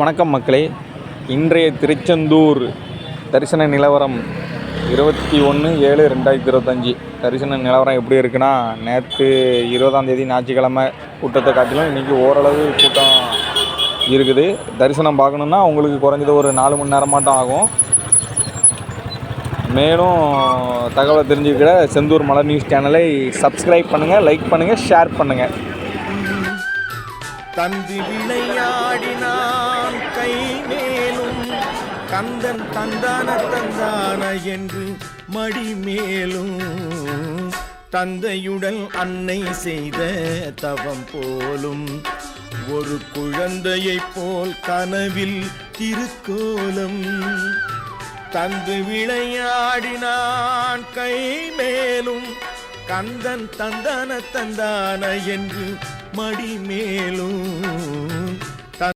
வணக்கம் மக்களே. இன்றைய திருச்செந்தூர் தரிசன நிலவரம் இருபத்தி ஒன்று ஏழு ரெண்டாயிரத்தி இருபத்தஞ்சி. தரிசன நிலவரம் எப்படி இருக்குன்னா நேற்று இருபதாம் தேதி ஞாயிற்றுக்கிழமை கூட்டத்தை காட்டிலும் இன்றைக்கி ஓரளவு கூட்டம் இருக்குது. தரிசனம் பார்க்கணுன்னா உங்களுக்கு குறைஞ்சது ஒரு நாலு மணி நேரம் மட்டும் ஆகும். மேலும் தகவலை தெரிஞ்சுக்கிற செந்தூர் மலர் நியூஸ் சேனலை சப்ஸ்கிரைப் பண்ணுங்கள் லைக் பண்ணுங்கள் ஷேர் பண்ணுங்கள் தந்தி விளையாடினான் கந்தன் தந்தான தந்தான என்று மடி மேலும் தந்தையுடன் அன்னை செய்த தவம் போலும். ஒரு குழந்தையைப் போல் கனவில் திருக்கோலம். தந்து விளையாடினான் கை மேலும் கந்தன் தந்தான தந்தான என்று மடி மேலும்